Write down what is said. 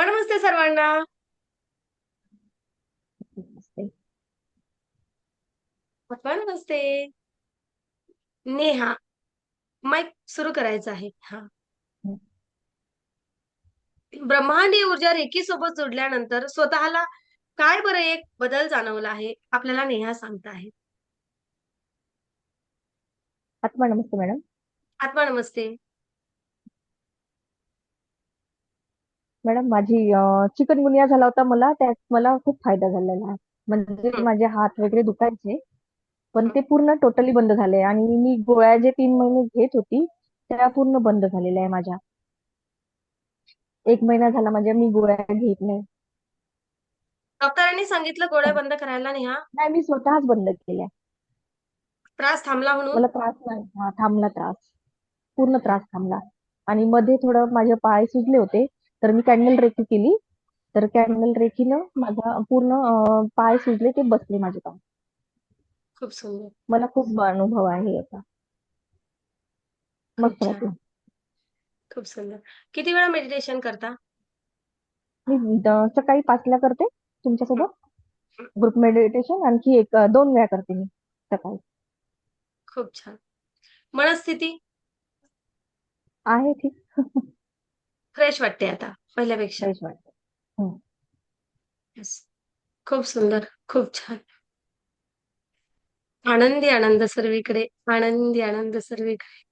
आत्मा नमस्ते सर्वांना. नमस्ते. आत्मा नमस्ते. नेहा माईक सुरू करायचा आहे. हा. हं. ब्रह्मांडीय ऊर्जा रेकी सोबत जोडल्यानंतर स्वतःला काय बरं एक बदल जाणवला आहे आपल्याला नेहा सांगत आहे. आत्मा नमस्ते मॅडम. आत्मा नमस्ते. मॅडम माझी चिकनगुनिया झाला होता मला त्यात मला खूप फायदा झालेला आहे. म्हणजे. माझे हात वगैरे दुखायचे पण ते पूर्ण टोटली बंद झाले आणि मी गोळ्या जे तीन महिने घेत होती त्या पूर्ण बंद झालेल्या आहे माझ्या. एक महिना झाला म्हणजे मी गोळ्या घेत नाही. डॉक्टरांनी सांगितलं गोळ्या बंद करायला नेहा. नाही मी स्वतःच बंद केल्या. त्रास थांबला म्हणून? मला त्रास नाही. हा थांबला त्रास. पूर्ण त्रास थांबला. आणि मध्ये थोडं माझे पाय सुजले होते. तर मी कॅन्डल रेकी केली. तर कॅन्डल रेकीनं माझा पूर्ण पाय सुजले ते बसले माझे पाय खूप सुंदर. मला खूप अनुभव आहे याचा. खूप मस्त छान. वाटलं खूप सुंदर. किती वेळा मेडिटेशन करता? मी द- सकाळी पाचला करते तुमच्यासोबत. ग्रुप मेडिटेशन आणखी एक अं, दोन वेळा करते मी सकाळी. खूप छान. मनस्थिती? आहे ठीक. फ्रेश वाटते आता पहिल्यापेक्षा. फ्रेश वाटते. Yes. खूप सुंदर खूप छान. आनंदी आनंद सर्वीकडे आनंदी आनंद सर्वीकडे.